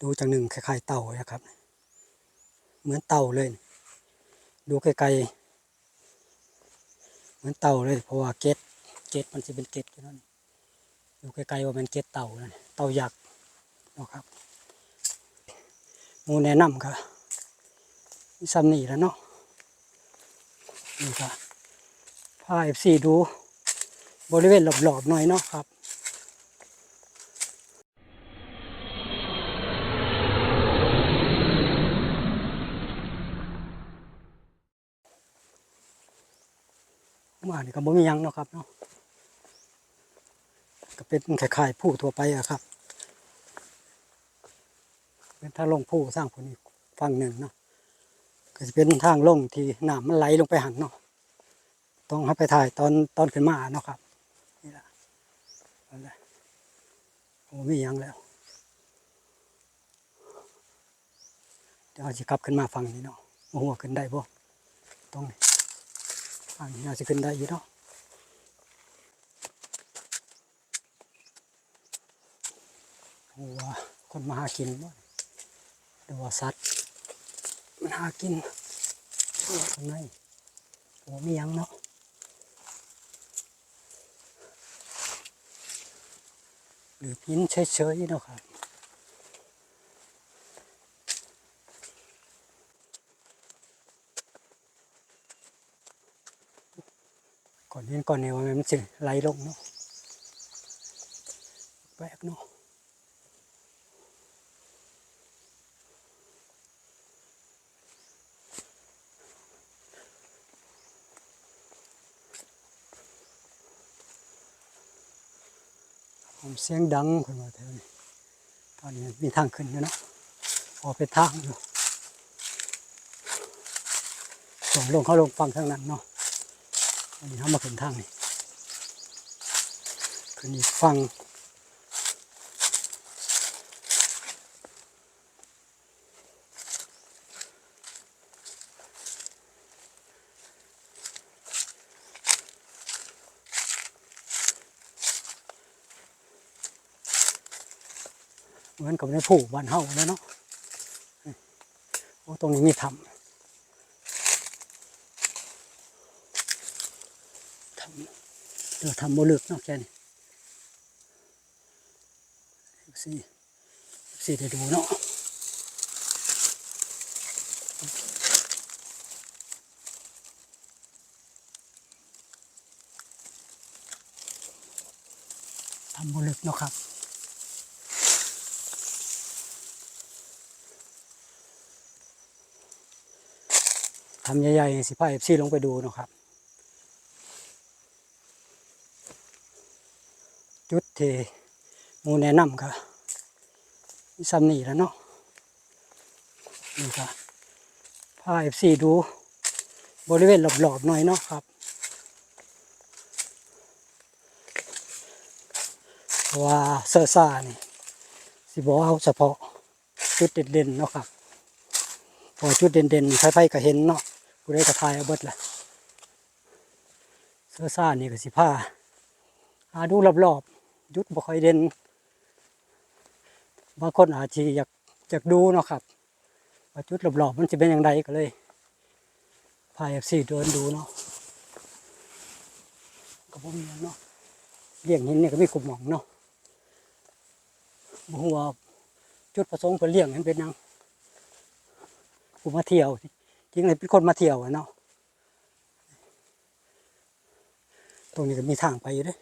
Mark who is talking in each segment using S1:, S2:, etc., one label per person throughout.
S1: ดูจังหนึ่งคล้ายๆเต่านะครับ เหมือนเต่าเลย ดูไกลๆเหมือนเต่าเลย เพราะว่าเกล็ดเกล็ดมันจะเป็นเกล็ดอยู่นั่นดูไกลๆว่าเป็นเกล็ดเต่านั่นเต่าหยักนะครับมูแนะนำครับซ้ำนี่แล้วเนาะนี่ครับพาเอฟซีดูบริเวณรอบๆหน่อยเนาะครับ มานี่ก็บ่มียังเนาะครับเนาะก็เป็นคล้ายๆผู้ทั่วไปอะครับ เป็นทางลงผู้สร้างคนนี้ฝั่งหนึ่งเนาะก็จะเป็นทางลงที่น้ำมันไหลลงไปหันเนาะต้องให้ไปถ่ายตอนตอนขึ้นมาเนาะครับนี่ละนั่นแหละโอ้มียังแล้ว เดี๋ยวจะกลับขึ้นมาฝั่งนี้เนาะโอ้ขึ้นได้บ่ตรง อันนี้น่าจะขึ้นได้อยู่เนาะโอ้ว่าคนมาหากินบ่หรือว่าสัตว์มันหากินข้างในโอ้มียังเนาะหรือพินเฉยๆเนาะครับ ก่อน เห็นก่อนเนี่ยว่ามันสิไหลลงเนาะแปลกเนาะผมเสียงดังคนมาแถวนี้ตอนนี้มีทางขึ้นอยู่เนาะพอเป็นทางอยู่ส่งลงเขาลงฟังทางนั้นเนาะันนี้เขามาขึ้นทางนี่ขึ้นอีกฟังเหมือนกับในผู้บ้านเฮาเลยเนาะโอ้ตรงนี้มีถ้ำ ทำ เดี๋ยวทำโมลึกเนาะแค่นี้สีสี่ได้ดูเนาะทำโมลึกเนาะครับทำใหญ่ๆสิพาเอฟซีลงไปดูเนาะครับ จุด ที่มูแนะนำครับมีซ้ำนี่แล้วเนาะนี่ครับพาเอฟซีดูบริเวณรอบๆหน่อยเนาะครับเพราว่าเซอร์ซ่านี่สิบอกเอาเฉพาะจุดเด่นๆเนาะครับพอจุดเด่นๆใครๆก็เห็นเนาะผู้ใดก็ทายเอาเบิดแหละเซอร์ซ่านี่ก็สิพาหาดูรอบๆ ยุดบ่ค่อยเด่นบางคนอาจจะอยากอยากดูเนาะครับว่าจุดรอบๆมันจะเป็นอย่างไรก็เลยพายซีเดินดูเนาะก็บ่มีเนาะเลี้ยงหินเนี่ยก็มีกลุ่มหมองเนาะบ่ฮู้ว่าจุดประสงค์เพิ่นเลี้ยงนั้นเป็นยังผู้มาเที่ยวจริงเลยเป็นคนมาเที่ยวอะเนาะตรงนี้ก็มีทางไปอยู่ด้วย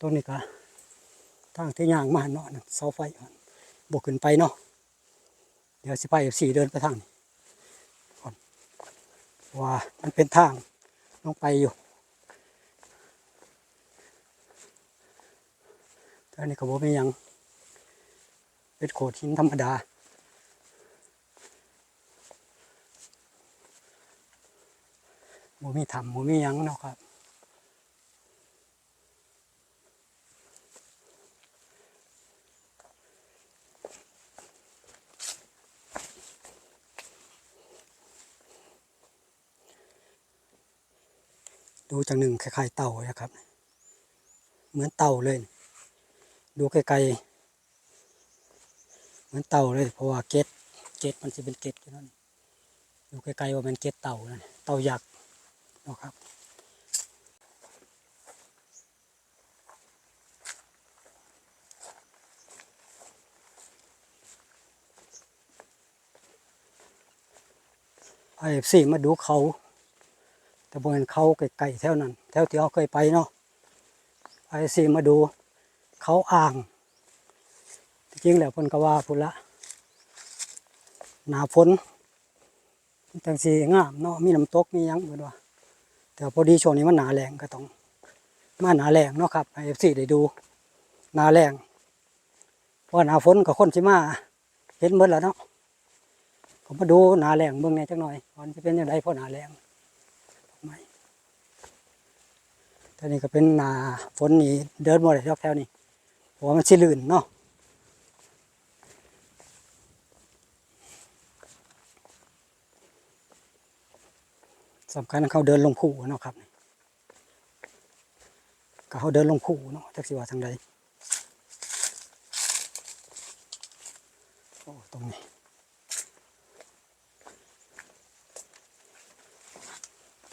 S1: ตรงนี้ก็ทางที่ย่างมาเนาะนั่นเสาไฟมันบกขึ้นไปเนาะเดี๋ยวสิไปสี่เดินไปทางนี้ก่อนว่ามันเป็นทางลงไปอยู่ตอนนี้ก็บ่มีหยังเป็นโขดหินธรรมดาบ่มีถ้ำบ่มียังเนาะครับ ดูจังหนึ่งคล้ายๆเต่านะครับ เหมือนเต่าเลย ดูไกลๆเหมือนเต่าเลย เพราะว่าเกตเกตมันจะเป็นเกตอยู่นั่นดูไกลๆว่าเป็นเกตเต่านั่นเต่ายักษ์นะครับไอเอฟซีมาดูเขา แต่บริเวณเขาไกลๆแถวนั้นแถวที่เราเคยไปเนาะไอเอฟซีมาดูเขาอ่างจริงๆแล้วพนกว่าพุ่นละหนาฝนจังสีงามเนาะมีน้ำตกมียังเหมือนว่าแต่พอดีช่วงนี้มันหนาแรงก็ต้องมาหนาแรงเนาะครับไอเอฟซีได้ดูหนาแรงเพราะหนาฝนกับคนสิมาเห็นเบิดแล้วเนาะผมมาดูหนาแรงเบิ่งในจักหน่อยมันจะเป็นยังไงเพราะหนาแรงไม่ แต่นี่ก็เป็นนาฝนนี่เดินบ่ได้ดอกแถวนี้เพราะว่ามันสิลื่นเนาะสำคัญเขาเดินลงผู้เนาะครับก็เขาเดินลงผู้เนาะจักสิว่าทางใดโอ้ตรงนี้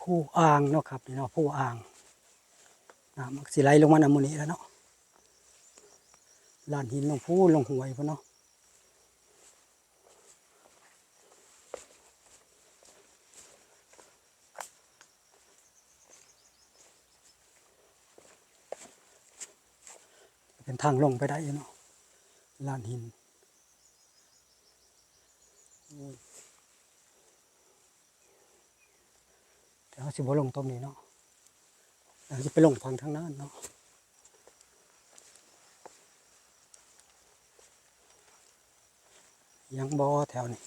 S1: ผู้อ่างเนาะครับนี่เนาะผู้อ่าง น้ำมันสิไหลลงมาน้ำมูนี้แล้วเนาะลานหินลงผู้ลงหวยพุ่นเนาะเป็นทางลงไปได้เนาะลานหินโอ้ยเดี๋ยวสิบลงตรงนี้เนาะ จะไปลงฟังทางนั้นเนาะยังบอแถวนี้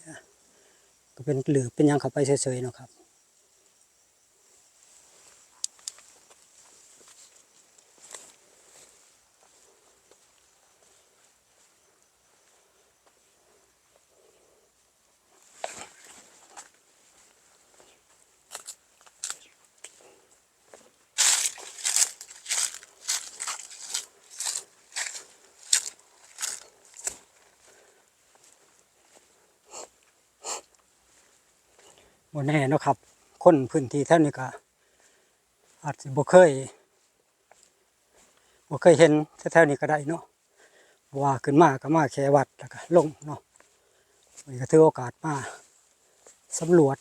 S1: เนี่ยก็เป็นหลือเป็นยังเข้าไปเฉยๆเนาะครับ บ่แน่นะครับ คนพื้นที่แถวนี้ก็อาจจะบ่เคยบ่เคยเห็นแถวๆนี้ก็ได้เนาะว่าขึ้นมาก็มาแค่วัดแล้วก็ลงเนาะมันก็ถือโอกาสมาสำรวจ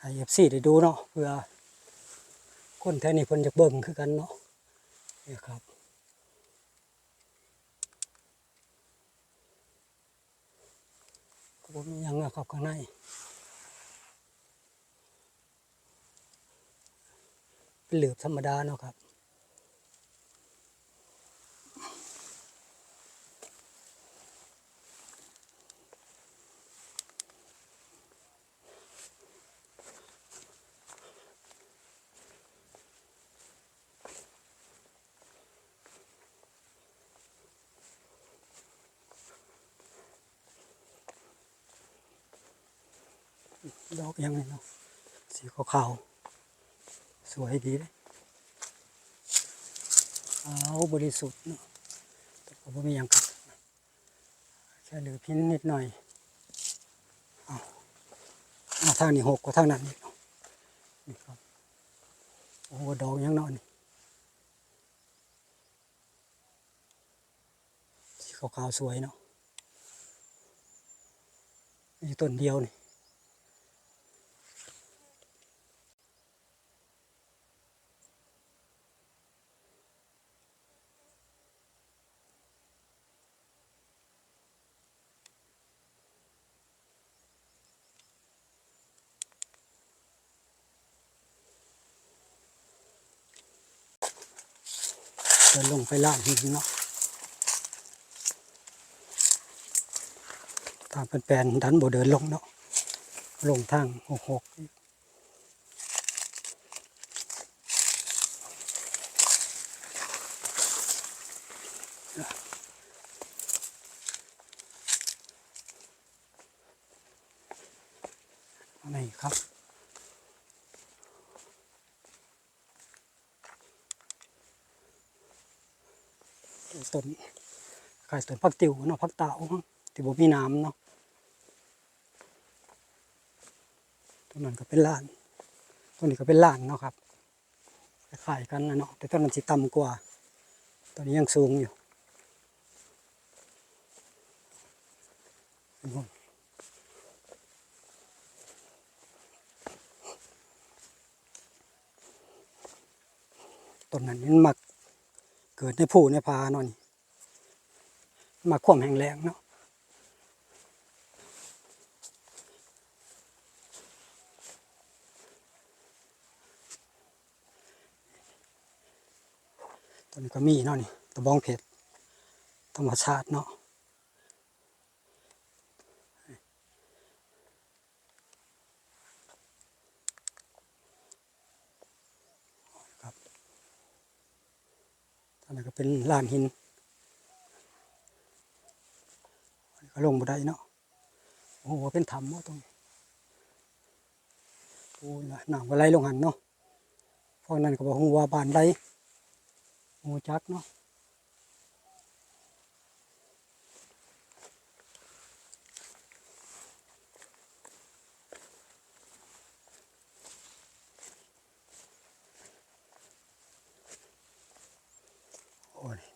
S1: ให้ FC ได้ดูเนาะเพื่อคนแถวนี้เพิ่นจะเบิ่งคือกันเนาะนี่ครับ ผมยังนะครับข้างในเป็นเหลือบธรรมดาเนาะครับ ดอกยังไงเนาะสีขาวๆสวยดีเลยขาวบริสุทธิ์เนาะแต่ก็ไม่มีหยังกัดแค่เหลือพินนิดหน่อยเอาเอาทางนี้หกกว่าทางนั้นอีกเนาะนี่ครับโอ้ดอกยังเนาะนี่สีขาวๆสวยเนาะมีต้นเดียวนี่ ไปล่างหินเนาะทางเป็นแปลนดันบ่เดินลงเนาะลงทางหกหกนี่ครับ ต้นขายต้นพักติวเนาะพักเต่าที่บ่มีน้ำเนาะต้นนั้นก็เป็นล้านต้นนี้ก็เป็นล้านเนาะครับคล้ายกันนะเนาะแต่ต้นนั้นสิต่ำกว่าต้นนี้ยังสูงอยู่ต้นนั้นมันมัก เกิดในผู้ในพาเนาะนี่มาควมแห่งแรงเนาะตัวนี้ก็มีเนาะนี่ตะบองเพชรธรรมชาติเนาะ ก็เป็นลานหินนก็ลงบ่ได้เนาะโอ้โหเป็นถ้ำเนาะตรงนี้โอ้ยน้ำก็ไหลลงหันเนาะพวกนั้นก็บอกว่าบ้านใดหมูจักเนาะ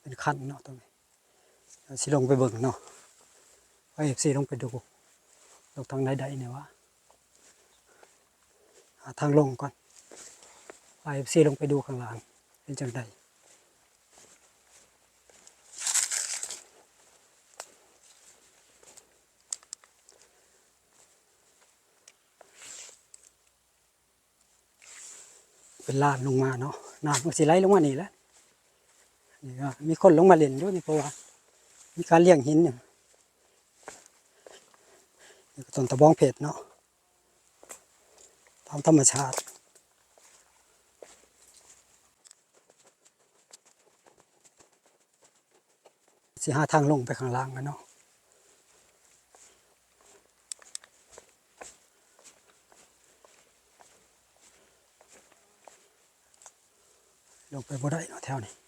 S1: เป็นคันเนาะตรงนี้เดี๋ยวสิลงไปเบิ่งเนาะไปเอฟซีลงไปดูลงทางใดๆเนี่ยวะหาทางลงก่อนไปเอฟซีลงไปดูข้างล่างเป็นจังใดเป็นลาดลงมาเนาะน้ำมันสิไหลลงมานี่แหละ นี่ก็มีคนลงมาเล่นด้วยนี่เพราะว่า มีการเลี้ยงหินเนี่ยนี่ก็ต้นตะบองเพชรเนาะตามธรรมชาติสิหาทางลงไปข้างล่างกันเนาะลงไปบ่ได้เนาะแถวนี้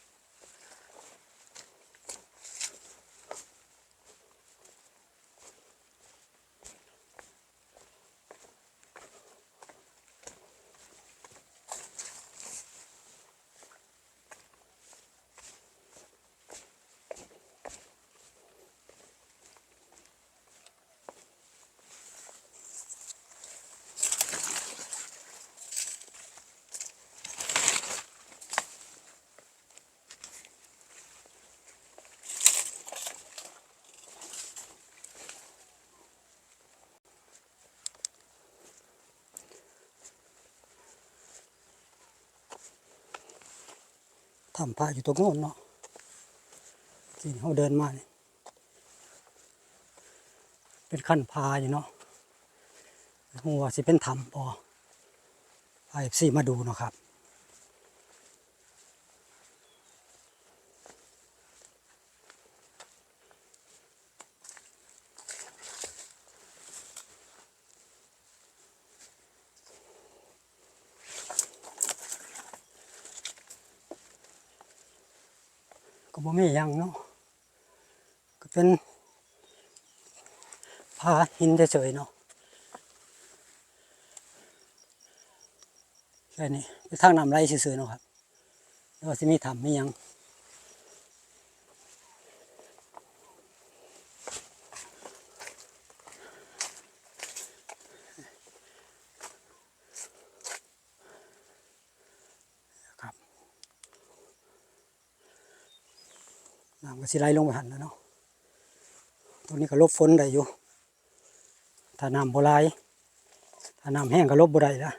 S1: ทำผ้าอยู่ตรงโน้นเนาะที่เขาเดินมาเนี่ยเป็นขั้นพาอยู่เนาะหัวสิเป็นถ้ำปอไอ้สี่มาดูเนาะครับ ก็บ่ยังเนาะก็เป็นผาหินเฉยๆเนาะแค่นี้ไปทางน้ำไหลเฉยๆเนาะครับแล้วจะมีถ้ำมียัง ก็สิไหลลงไปหันแล้วเนาะตรงนี้ก็ลบฝนได้อยู่ ถ้าน้ำบ่ไหลถ้าน้ำแห้งก็ลบบ่ได้ละ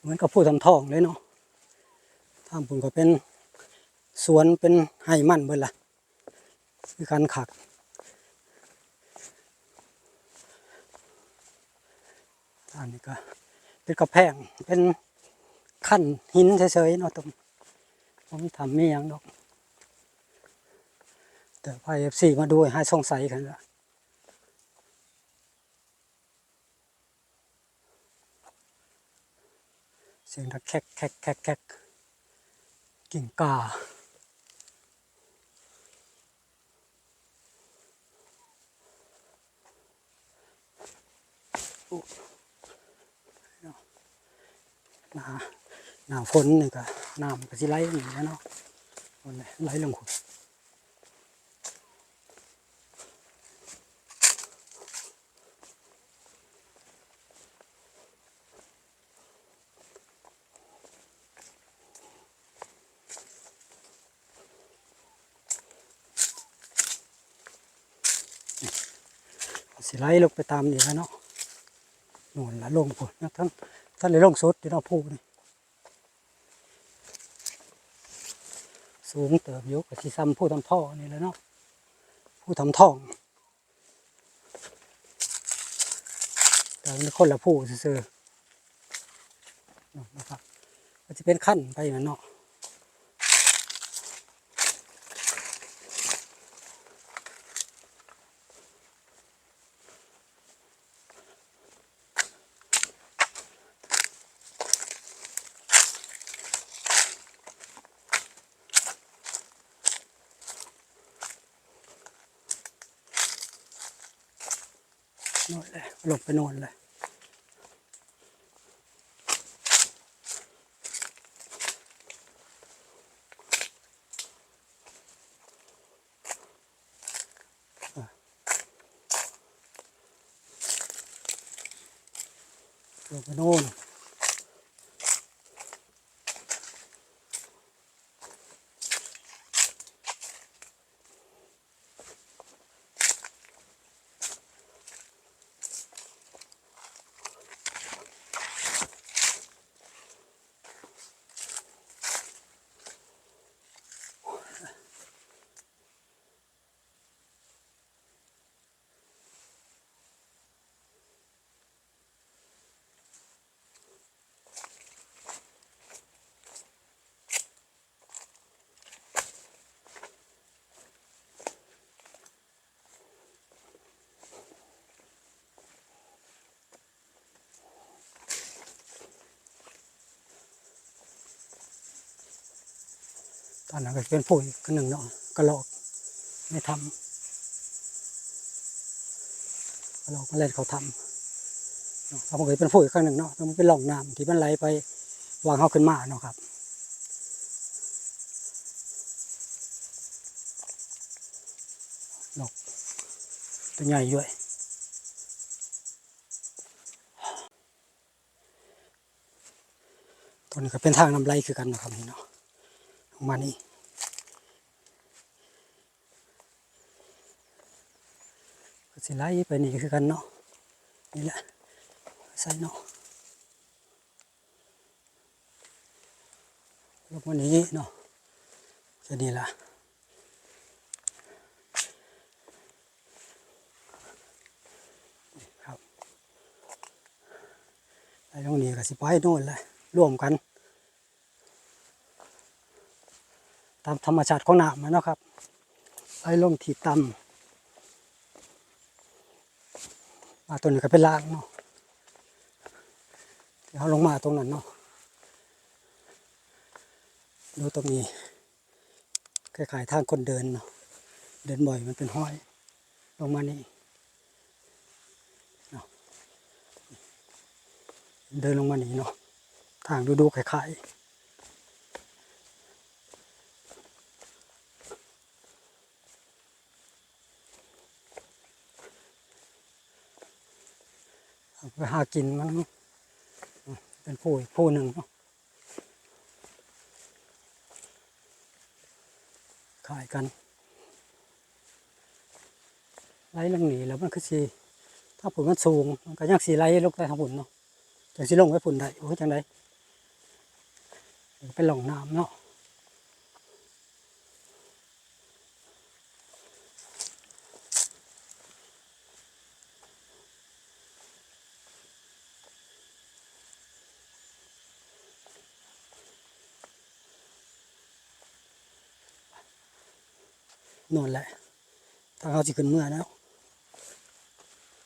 S1: เหมือนกับผู้ทำทองเลยเนาะทางผมก็เป็นสวนเป็นไห่มันเบิดละคือการขักอันนี้ก็ เป็นกระแพงเป็นขั้นหินเฉยๆเนาะตรงผมทำไม่ยังดอก แต่พายเอฟซีมาด้วยให้สงสัยกันละเสียงดังแคกแคกแคกแคกกิ่งกาโอ้าะห นาหนาฝนนี่ก็น้ำก็สิไหลหนีแล้วเนาะมันไหลลงขุดสิไลลงไปตามนี่แล้วเนาะนู่นละลงพุ่นนะท่าน ท่านเลยลงสุดที่เราพูนี่สูงเติบยุกับที่ซ้ำผู้ทำท่อนี่แหล้วเนาะผู้ทำท่องแต่มันคนละผู้ซื่อๆนะครับก็จะเป็นขั้นไปเหมือนเนาะ หลบไปโน่นเลย หลบไปโน่น ตอนนั้นก็เป็นผู้อีกคนหนึ่งเนาะกระโหลกไม่ทำกระโหลกมาเล่นเขาทำเนาะเขาก็เป็นผู้อีกคนหนึ่งเนาะมันเป็นหล่องน้ำที่มันไหลไปวางเขาขึ้นมาเนาะครับนกตัวใหญ่ด้วยตัวนี้ก็เป็นทางน้ำไหลคือกันนะครับนี่เนาะ มานี่ก็สิไหลไปนี่คือกันเนาะนี่แหละใส่เนาะลงมานี้เนาะแค่นี้ละครับไอ้ตรงนี้ก็สิไปโน่นเลยร่วมกัน ตามธรรมชาติของน้ำมันเนาะครับไอ้ลงที่ต่ำมาตัวนี้ก็เป็นลางเนาะที่เขาลงมาตรงนั้นเนาะดูตรงนี้คล้ายๆทางคนเดินเนาะเดินบ่อยมันเป็นห้อย ลงมานี่เดินลงมานี่เนาะทางดูดูๆคล้ายๆ ไปหากินมันเป็นผู้ผู้หนึ่งขายกันไล่เรื่องหนีแล้วมันคือสีถ้าผลมันสูงมันก็ยังสีไล่ลงไปทางผลเนาะจังสิลงไว้ฝุ่นได้โอ้ยจังไดเป็นหล่องน้ำเนาะ นอนแหละทางเขาสิขึ้นเมื่อแล้ว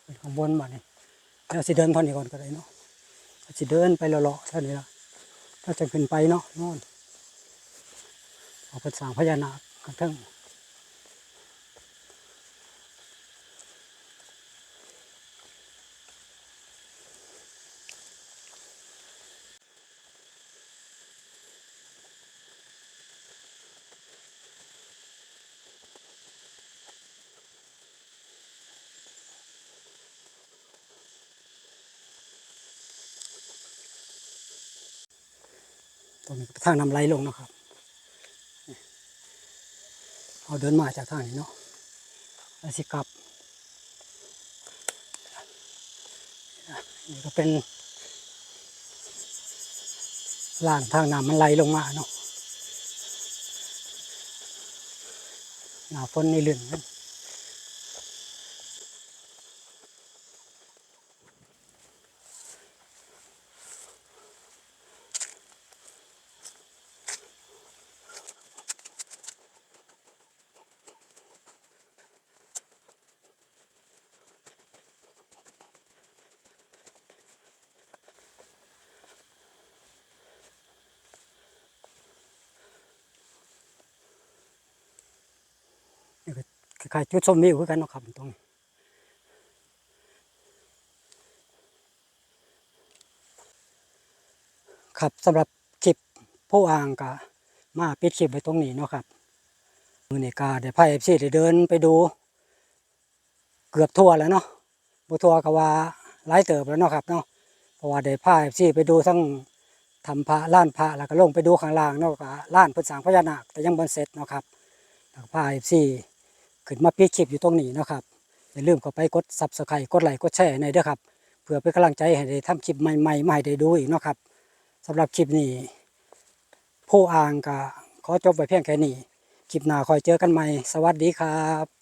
S1: เป็นข้างบนมาเนี่ยเราสิเดินท่านี้ก่อนก็ได้เนาะสิเดินไปเลาะๆเท่านี้ละถ้าจะขึ้นไปเนาะนอนเอาเป็นสร้างพญานาคกันทั้ง ตรงนี้ทางนำไหลลงนะครับเอาเดินมาจากทางนี้เนาะแล้วสิกลับนี่ก็เป็นล่างทางน้ำมันไหลลงมาเนาะหนาฝนนี่ลื่นก็ค ล้ายๆจุดชมวิวคือกันเนาะครับตรงนี้ครับสำหรับคลิปผู้อ่างก็มาปิดคลิปไว้ตรงนี้เนาะครับมือนี้ก็ได้พายเอฟซีได้เดินไปดู เกือบทั่วแล้วเนาะบ่ทั่วกว่าหลายเติบแล้วเนาะครับเนาะเพราะว่าได้พายเอฟซีไปดูทั้งทำพระล้านพระแล้วก็ลงไปดูข้างล่างเนาะก็ล้านพิ่นสร้างพญานาคแต่ยังบ่เสร็จเนาะครับพายเอฟซี ขึ้นมาพิคลิปอยู่ตรงนี้นะครับอย่าลืมเข้าไปกดซับสไครต์กดไลค์กดแชร์ในเด้อครับเพื่อเป็นกำลังใจให้ได้ทำคลิปใหม่ๆมาให้ได้ดูอีกนะครับสำหรับคลิปนี้ผู้อ่างก็ขอจบไว้เพียงแค่นี้คลิปหน้าคอยเจอกันใหม่ สวัสดีครับ